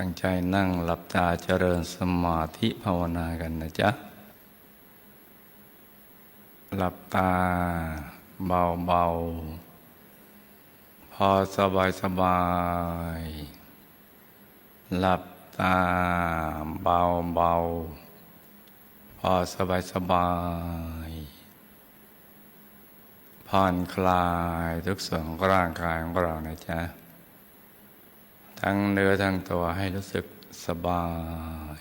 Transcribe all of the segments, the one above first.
ตั้งใจนั่งหลับตาเจริญสมาธิภาวนากันนะจ๊ะ หลับตาเบาๆพอสบายสบายๆหลับตาเบาๆพอสบายสบายๆผ่อนคลายทุกส่วนของร่างกายของเรานะจ๊ะ ทั้งเนื้อทั้งตัวให้รู้สึกสบาย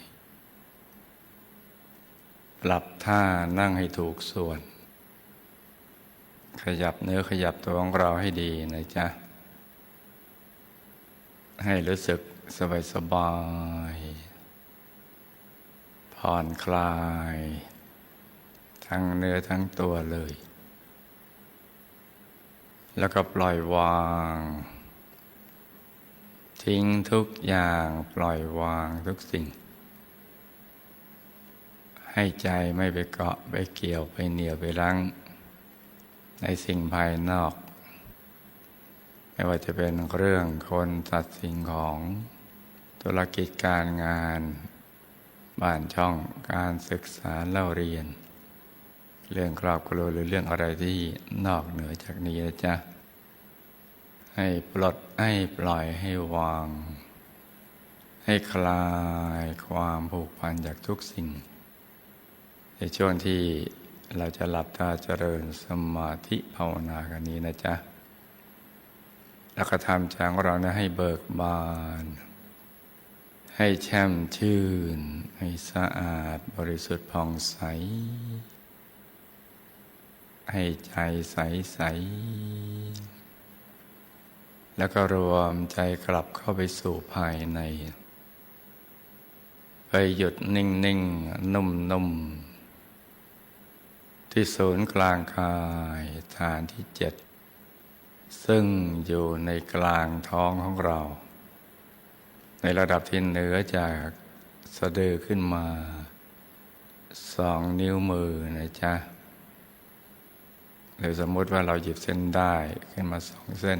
ปรับท่านั่งให้ถูกส่วน ขยับเนื้อขยับตัวของเราให้ดีนะจ๊ะ ให้รู้สึกสบายสบาย ผ่อนคลาย ทั้งเนื้อทั้งตัวเลย แล้วก็ปล่อยวาง ทิ้งทุกอย่างปล่อยวางทุกสิ่ง ให้ใจไม่ไปเกาะไปเกี่ยวไปเหนียวไปรั้ง ในสิ่งภายนอก ไม่ว่าจะเป็นเรื่องคนสัตว์สิ่งของธุรกิจการงาน บ้านช่องการศึกษาเล่าเรียน เรื่องครอบครัวหรือเรื่องอะไรที่นอกเหนือจากนี้นะจ๊ะ ให้ปลดให้ปล่อยให้วาง ให้คลายความผูกพันจากทุกสิ่ง ในช่วงที่เราจะหลับตาเจริญสมาธิภาวนากันนี้นะจ๊ะแล้วก็ทำใจของเราเนี่ยให้เบิกบาน ให้แช่มชื่น ให้สะอาดบริสุทธิ์ผ่องใส ให้ใจใสใส แล้วก็รวมใจกลับเข้าไปสู่ภายใน ไปหยุดนิ่งนิ่งนุ่มนุ่มที่ศูนย์กลางกายฐานที่เจ็ด ซึ่งอยู่ในกลางท้องของเรา ในระดับที่เหนือจากสะดือขึ้นมาสองนิ้วมือนะจ๊ะหรือสมมติว่าเราหยิบเส้นได้ขึ้นมาสองเส้น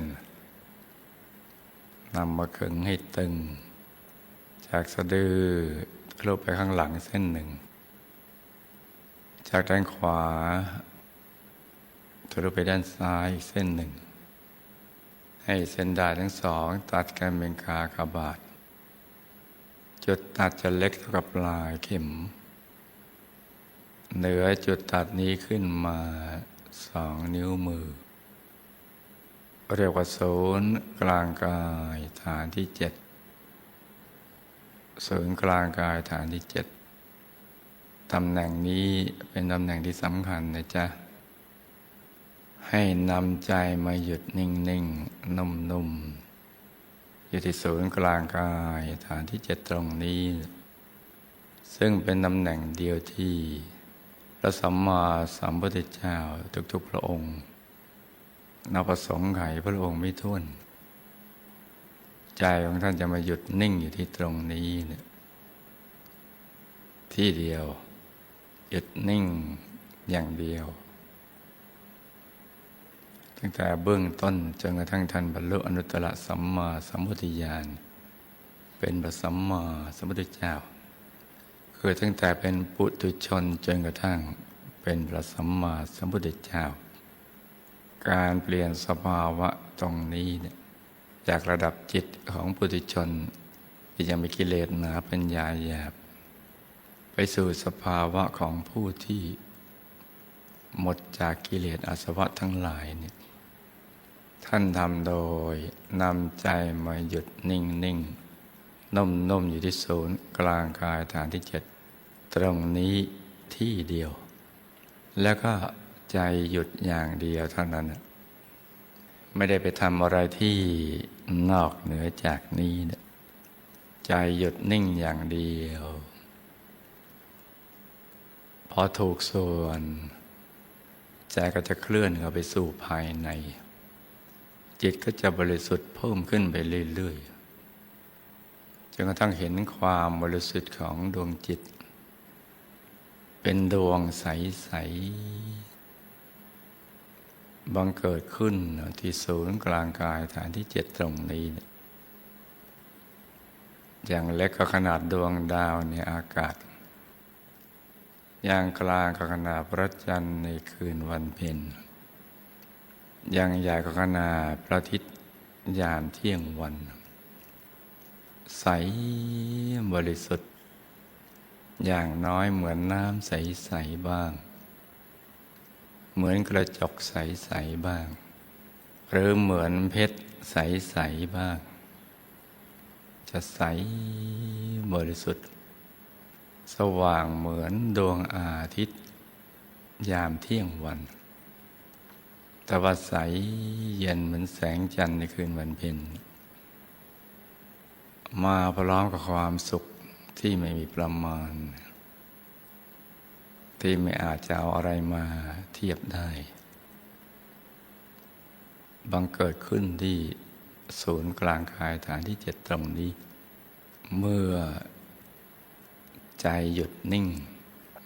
นำมาขึงให้ตึง จากสะดือทะลุไปข้างหลังเส้นหนึ่ง จากด้านขวาทะลุไปด้านซ้ายเส้นหนึ่ง ให้เส้นด้ายทั้งสอง ตัดกันเป็นกากบาท จุดตัดจะเล็กเท่ากับปลายเข็ม เหนือจุดตัดนี้ขึ้นมาสองนิ้วมือ เรียกว่าศูนย์กลางกายฐานที่เจ็ดศูนย์กลางกายฐานที่เจ็ดตำแหน่งนี้เป็นตำแหน่งที่สำคัญนะจ๊ะ ให้นำใจมาหยุดนิ่งนิ่งนุ่มนุ่มอยู่ที่ศูนย์กลางกายฐานที่เจ็ดตรงนี้ ซึ่งเป็นตำแหน่งเดียวที่ พระสัมมาสัมพุทธเจ้าทุกๆพระองค์ นับประสงค์ไขพระองค์ไม่ท้วน ใจของท่านจะมาหยุดนิ่งอยู่ที่ตรงนี้เนี่ยที่เดียว หยุดนิ่งอย่างเดียว ตั้งแต่เบื้องต้นจนกระทั่งท่านบรรลุอนุตตรสัมมาสัมพุทธญาณเป็นพระสัมมาสัมพุทธเจ้า คือตั้งแต่เป็นปุถุชนจนกระทั่งเป็นพระสัมมาสัมพุทธเจ้า การเปลี่ยนสภาวะตรงนี้เนี่ยจากระดับจิตของปุถุชน ที่ยังมีกิเลสหนาปัญญาหยาบ ไปสู่สภาวะของผู้ที่ หมดจากกิเลสอาสวะทั้งหลายเนี่ยท่านทำโดยนำใจมาหยุดนิ่งนิ่งนุ่มนุ่มอยู่ที่ศูนย์กลางกายฐานที่เจ็ดตรงนี้ที่เดียว แล้วก็ ใจหยุดอย่างเดียวเท่านั้น ไม่ได้ไปทำอะไรที่นอกเหนือจากนี้นะใจหยุดนิ่งอย่างเดียว พอถูกส่วน ใจก็จะเคลื่อนเข้าไปสู่ภายใน จิตก็จะบริสุทธิ์เพิ่มขึ้นไปเรื่อยๆจนกระทั่งเห็นความบริสุทธิ์ของดวงจิต เป็นดวงใสๆ บังเกิดขึ้นที่ศูนย์กลางกายฐานที่เจ็ดตรงนี้ อย่างเล็กก็ขนาดดวงดาวในอากาศ อย่างกลางก็ขนาดพระจันทร์ในคืนวันเพ็ญ อย่างใหญ่ก็ขนาดพระอาทิตย์ยามเที่ยงวัน ใสบริสุทธิ์ อย่างน้อยเหมือนน้ำใส ๆ บ้าง เหมือนกระจกใส ๆ บ้าง หรือเหมือนเพชรใส ๆ บ้าง จะใสบริสุทธิ์ สว่างเหมือนดวงอาทิตย์ ยามเที่ยงวันแต่ว่าใสเย็นเหมือนแสงจันทร์ในคืนวันเพ็ญมาพร้อมกับความสุขที่ไม่มีประมาณ ที่ไม่อาจจะเอาอะไรมาเทียบได้ บังเกิดขึ้นที่ศูนย์กลางกายฐานที่เจ็ดตรงนี้ เมื่อใจหยุดนิ่ง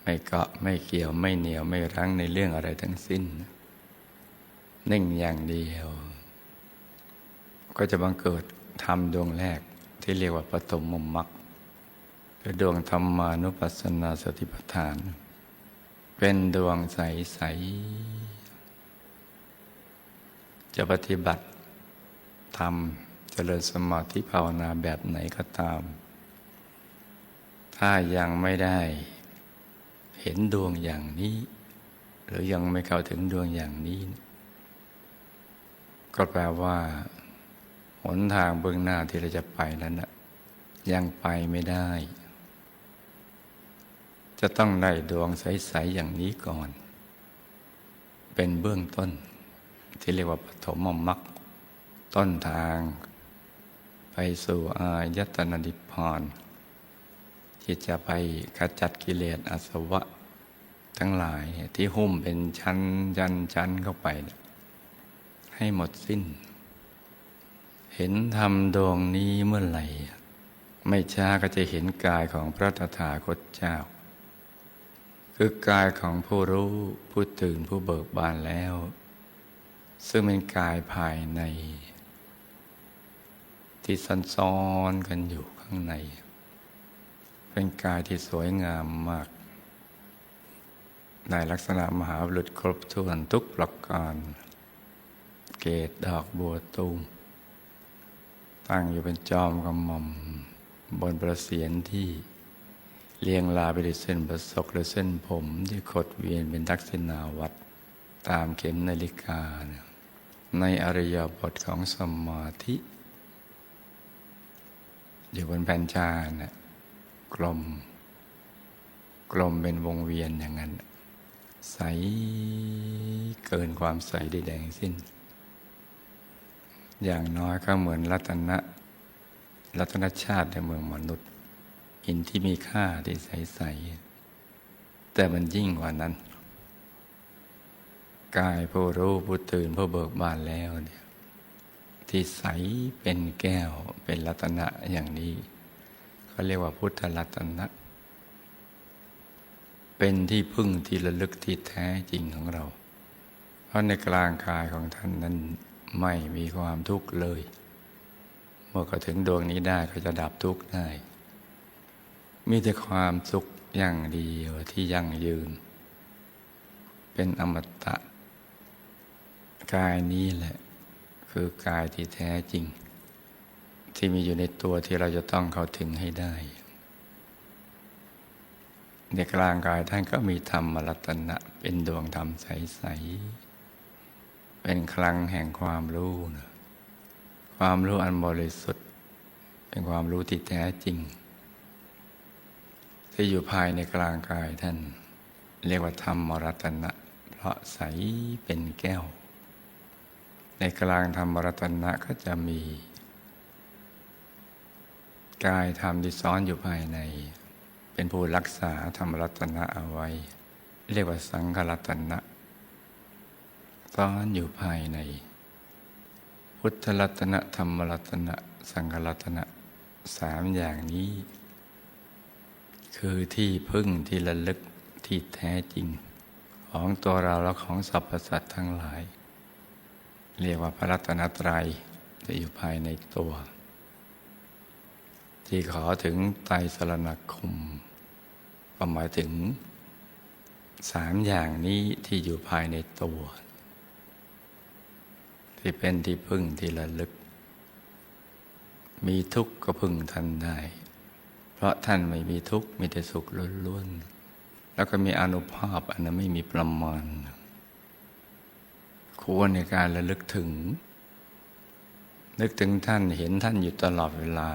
ไม่เกาะไม่เกี่ยวไม่เหนียวไม่รั้งในเรื่องอะไรทั้งสิ้น นิ่งอย่างเดียว ก็จะบังเกิดธรรมดวงแรกที่เรียกว่าปฐมมมรรคคือดวงธรรมานุปัสสนาสติปัฏฐาน เป็นดวงใส ๆ จะปฏิบัติทำเจริญสมาธิภาวนาแบบไหนก็ตาม ถ้ายังไม่ได้ เห็นดวงอย่างนี้ หรือยังไม่เข้าถึงดวงอย่างนี้ ก็แปลว่า หนทางเบื้องหน้าที่เราจะไปนั้นนะยังไปไม่ได้ จะต้องได้ดวงใส ๆ อย่างนี้ก่อน เป็นเบื้องต้น ที่เรียกว่าปฐมมรรคต้นทาง ไปสู่อายตนะนิพพานที่จะไปขจัดกิเลสอาสวะ ทั้งหลายที่หุ้มเป็นชั้นยันชั้นเข้าไป ให้หมดสิ้น เห็นธรรมดวงนี้เมื่อไหร่ ไม่ช้าก็จะเห็นกายของพระตถาคตเจ้า คือกายของผู้รู้ผู้ตื่นผู้เบิกบานแล้ว ซึ่งเป็นกายภายใน ที่ซนซ้อนกันอยู่ข้างใน เป็นกายที่สวยงามมาก ในลักษณะมหาบุรุษครบถ้วนทุกประการ เกตดอกบัวตูมตั้งอยู่เป็นจอมกำมอม บนประเสียนที่ เรียงลาไปด้วยเส้นประศกหรือเส้นผมที่ขดเวียนเป็นทักษิณาวัดตามเข็มนาฬิกา ในอริยบทของสมาธิ อยู่บนแผ่นจานนะกลม กลมเป็นวงเวียนอย่างนั้น ใสเกินความใสใดๆทั้งสิ้น อย่างน้อยก็เหมือนรัตนะรัตนชาติในเมืองมนุษย์ หินที่มีค่าที่ใส ๆ แต่มันยิ่งกว่านั้น กายผู้รู้ผู้ตื่นผู้เบิกบานแล้วเนี่ยที่ใสเป็นแก้วเป็นรัตนะอย่างนี้เขาเรียกว่าพุทธรัตนะ เป็นที่พึ่งที่ระลึกที่แท้จริงของเรา เพราะในกลางกายของท่านนั้นไม่มีความทุกข์เลย เมื่อก็ถึงดวงนี้ได้ก็จะดับทุกข์ได้ มีแต่ความสุขอย่างเดียวที่ยั่งยืน เป็นอมตะ กายนี้แหละ คือกายที่แท้จริง ที่มีอยู่ในตัวที่เราจะต้องเข้าถึงให้ได้ ในกลางกายท่านก็มีธรรมรัตนะ เป็นดวงธรรมใส ๆ เป็นคลังแห่งความรู้นะความรู้อันบริสุทธิ์ เป็นความรู้ที่แท้จริง ที่อยู่ภายในกลางกายท่าน เรียกว่าธรรมรัตนะ เพราะใสเป็นแก้ว ในกลางธรรมรัตนะก็จะมี กายธรรมที่ซ้อนอยู่ภายใน เป็นผู้รักษาธรรมรัตนะเอาไว้ เรียกว่าสังฆรัตนะ ซ้อนอยู่ภายใน พุทธรัตนะธรรมรัตนะ สังฆรัตนะสามอย่างนี้ คือที่พึ่งที่ระลึกที่แท้จริง ของตัวเราและของสรรพสัตว์ทั้งหลาย เรียกว่าพระรัตนตรัยจะอยู่ภายในตัว ที่ขอถึงไตรสรณคมก็หมายถึงสามอย่างนี้ที่อยู่ภายในตัว ที่เป็นที่พึ่งที่ระลึก มีทุกข์ก็พึ่งท่านได้ เพราะท่านไม่มีทุกข์มีแต่สุขล้วนๆแล้วก็มีอนุภาพอันนั้นไม่มีประมาณ ควรในการระลึกถึง นึกถึงท่านเห็นท่านอยู่ตลอดเวลา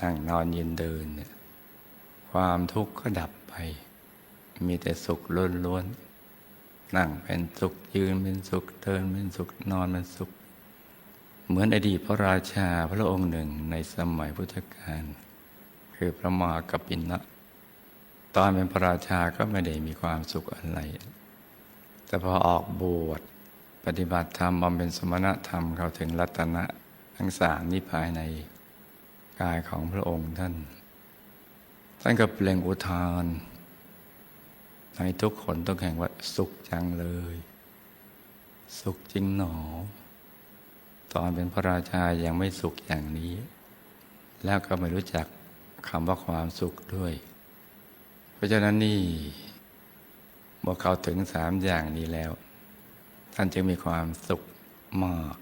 นั่งนอนยืนเดินเนี่ยความทุกข์ก็ดับไป มีแต่สุขล้วนๆนั่งเป็นสุขยืนเป็นสุขเดินเป็นสุขนอนเป็นสุข เหมือนอดีตพระราชาพระองค์หนึ่งในสมัยพุทธกาล คือพระมหากปินะตอนเป็นพระราชาก็ไม่ได้มีความสุขอะไร แต่พอออกบวชปฏิบัติธรรมบำเพ็ญสมณธรรมเข้าถึงรัตนะทั้งสามนี้ภายในกายของพระองค์ท่าน ท่านก็เปล่งอุทานให้ทุกคนต้องแข่งว่าสุขจังเลย สุขจริงหนอ ตอนเป็นพระราชายังไม่สุขอย่างนี้ แล้วก็ไม่รู้จัก คำว่าความสุขด้วย เพราะฉะนั้นนี่เมื่อเขาถึงสามอย่างนี้แล้ว ท่านจึงมีความสุขมาก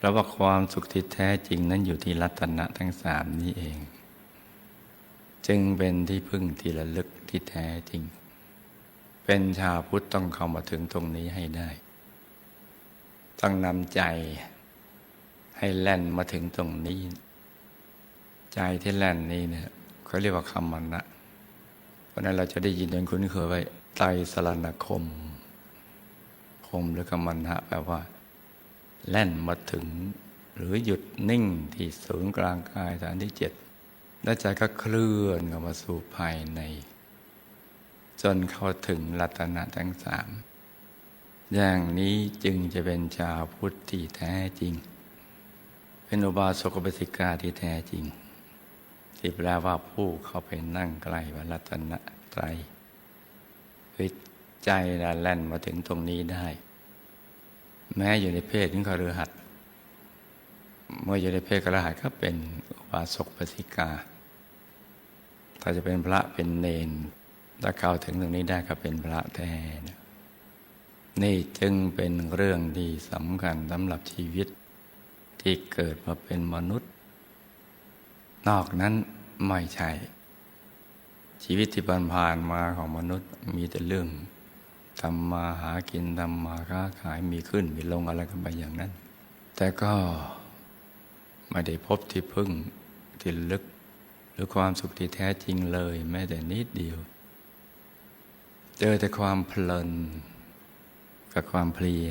แล้วว่าความสุขที่แท้จริงนั้นอยู่ที่รัตนะทั้งสามนี้เอง จึงเป็นที่พึ่งที่ระลึกที่แท้จริง เป็นชาวพุทธต้องเข้ามาถึงตรงนี้ให้ได้ ต้องนำใจให้แล่นมาถึงตรงนี้ ใจที่แล่นนี้เนี่ยเขาเรียกว่าคำมันนะเพราะนั้นเราจะได้ยินจนคุ้นเคยไว้ไตสรณคม คมหรือคำมันนะแปลว่า แล่นมาถึง หรือหยุดนิ่งที่ศูนย์กลางกายฐานที่เจ็ดแล้วใจก็เคลื่อนเข้ามาสู่ภายใน จนเข้าถึงรัตนะทั้งสามอย่างนี้จึงจะเป็นชาวพุทธที่แท้จริง เป็นอุบาสกอุบาสิกาที่แท้จริง ที่แปลว่าผู้เข้าไปนั่งใกล้พระรัตนตรัยคือใจละแล่นมาถึงตรงนี้ได้ แม้อยู่ในเพศของคฤหัสถ์เมื่ออยู่ในเพศคฤหัสถ์ก็เป็นอุบาสกอุบาสิกา ถ้าจะเป็นพระเป็นเนนถ้าเข้าถึงตรงนี้ได้ก็เป็นพระแท้นนี่จึงเป็นเรื่องที่สำคัญสำหรับชีวิตที่เกิดมาเป็นมนุษย์ นอกนั้นไม่ใช่ ชีวิตที่ผ่านมาของมนุษย์มีแต่เรื่องทำมาหากินทำมาค้าขายมีขึ้นมีลงอะไรกันไปอย่างนั้น แต่ก็ไม่ได้พบที่พึ่งที่ลึก หรือความสุขที่แท้จริงเลย แม้แต่นิดเดียว เจอแต่ความเพลิน กับความเพลีย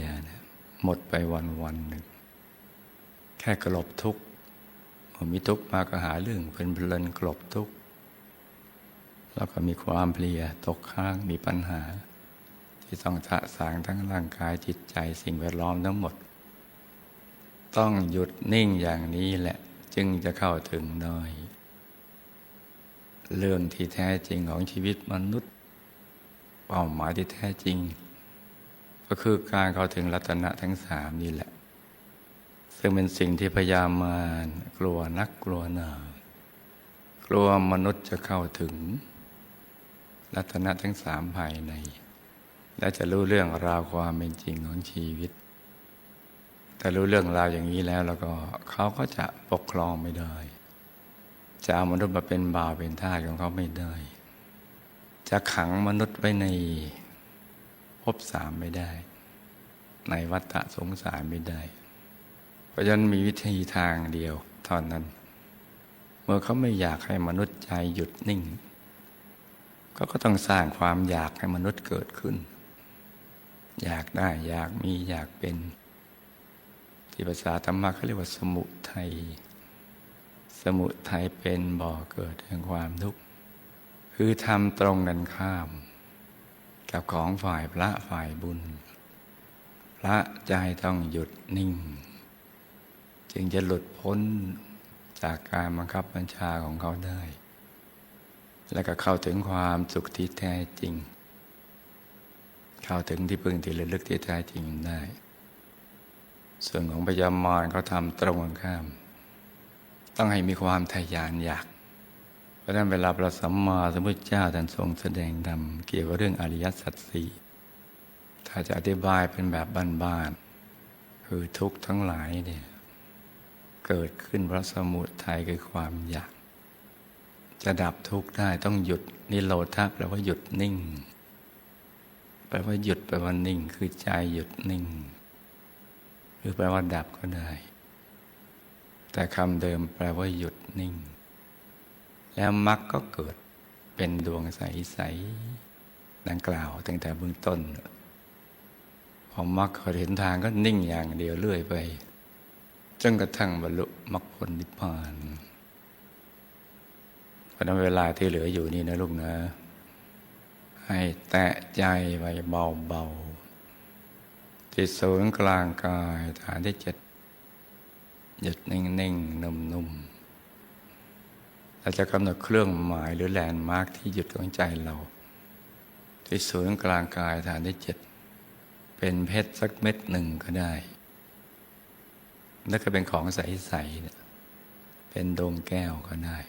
หมดไปวันวันหนึ่ง แค่กลบทุกข์ มีทุกข์มาก็หาเรื่องเพลินเพลินกลบทุกข์แล้วก็มีความเพลียตกค้างมีปัญหา ที่ต้องสะสางทั้งร่างกายจิตใจสิ่งแวดล้อมทั้งหมด ต้องหยุดนิ่งอย่างนี้แหละ จึงจะเข้าถึงน้อย เรื่องที่แท้จริงของชีวิตมนุษย์เป้าหมายที่แท้จริง ก็คือการเข้าถึงรัตนะทั้งสามนี่แหละ ซึ่งเป็นสิ่งที่พยายามมากลัวนักกลัวหนากลัวมนุษย์จะเข้าถึงรัตนะทั้งสามภายใน และจะรู้เรื่องราวความเป็นจริงของชีวิต แต่รู้เรื่องราวอย่างนี้แล้วแล้วก็เขาก็จะปกครองไม่ได้ จะเอามนุษย์มาเป็นบ่าวเป็นทาสของเขาไม่ได้ จะขังมนุษย์ไว้ในภพสามไม่ได้ ในวัฏสงสารไม่ได้ ราะฉะนั้นมีวิธีทางเดียวเท่านั้น เมื่อเขาไม่อยากให้มนุษย์ใจหยุดนิ่งเขาก็ต้องสร้างความอยากให้มนุษย์เกิดขึ้น อยากได้อยากมีอยากเป็น ที่ภาษาธรรมะเขาเรียกว่าสมุทัยสมุทัยเป็นบ่อเกิดแห่งความทุกข์คือทำตรงกันข้าม กับของฝ่ายพระฝ่ายบุญ พระใจต้องหยุดนิ่ง จึงจะหลุดพ้นจากการบังคับบัญชาของเขาได้ และก็เข้าถึงความสุขที่แท้จริง เข้าถึงที่พึ่งที่ระลึกที่แท้จริงได้ ส่วนของพยามารเขาทำตรงกันข้าม ต้องให้มีความทะยานอยาก เพราะฉะนั้นเวลาพระสัมมาสัมพุทธเจ้าท่านทรงแสดงธรรมเกี่ยวกับเรื่องอริยสัจสี่ถ้าจะอธิบายเป็นแบบบ้านๆคือทุกข์ทั้งหลายเนี่ย เกิดขึ้นเพราะสมุทัยคือความอยาก จะดับทุกข์ได้ต้องหยุดนิโรธาแปลว่าหยุดนิ่ง แปลว่าหยุดแปลว่านิ่ง คือใจหยุดนิ่ง หรือแปลว่าดับก็ได้ แต่คำเดิมแปลว่าหยุดนิ่ง แล้วมรรคก็เกิดเป็นดวงใสๆดังกล่าวตั้งแต่เบื้องต้นพอมรรคเห็นทางก็นิ่งอย่างเดียวเรื่อยไป จนกระทั่งบรรลุมรรคผลนิพพานเพราะนั้นเวลาที่เหลืออยู่นี่นะลูกนะ ให้แตะใจไว้เบาๆที่ศูนย์กลางกายฐานที่เจ็ดหยุดนิ่งๆนุ่มๆเราจะกำหนดเครื่องหมายหรือแลนด์มาร์คที่หยุดของใจเรา ที่ศูนย์กลางกายฐานที่เจ็ดเป็นเพชรสักเม็ดหนึ่งก็ได้ แล้วก็เป็นของใสๆเป็นดวงแก้วก็ได้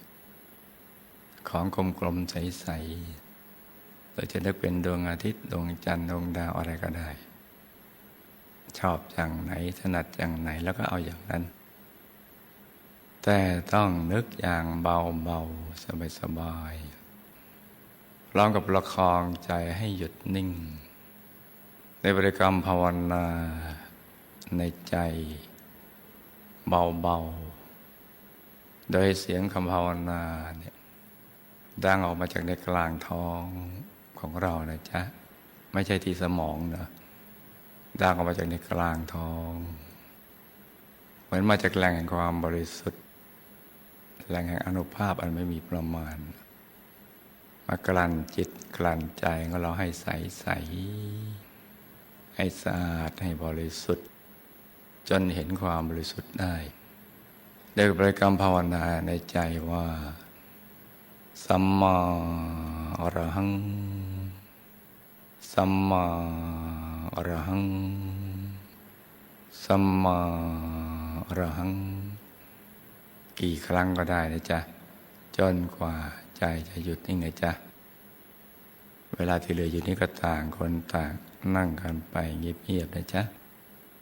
ของกลมๆใสๆเราจะนึกเป็นดวงอาทิตย์ดวงจันทร์ดวงดาวอะไรก็ได้ ชอบอย่างไหนถนัดอย่างไหนแล้วก็เอาอย่างนั้น แต่ต้องนึกอย่างเบาๆสบายๆพร้อมกับประคองใจให้หยุดนิ่ง ในบริกรรมภาวนาในใจ เบาๆ โดยเสียงคำภาวนาเนี่ยดังออกมาจากในกลางท้องของเรานะจ๊ะ ไม่ใช่ที่สมองนะดังออกมาจากในกลางท้อง เหมือนมาจากแหล่งแห่งความบริสุทธิ์แหล่งแห่งอนุภาพอันไม่มีประมาณ มากลั่นจิตกลั่นใจของเราให้ใสใสให้สะอาดให้บริสุทธิ์ จนเห็นความบริสุทธิ์ได้โดยบริกรรมภาวนาในใจว่า สัมมาอรหัง สัมมาอรหัง สัมมาอรหัง กี่ครั้งก็ได้นะจ๊ะ จนกว่าใจจะหยุดนิ่งนะจ๊ะ เวลาที่เหลืออยู่นี่ก็ต่างคนต่างนั่งกันไปเงียบๆนะจ๊ะ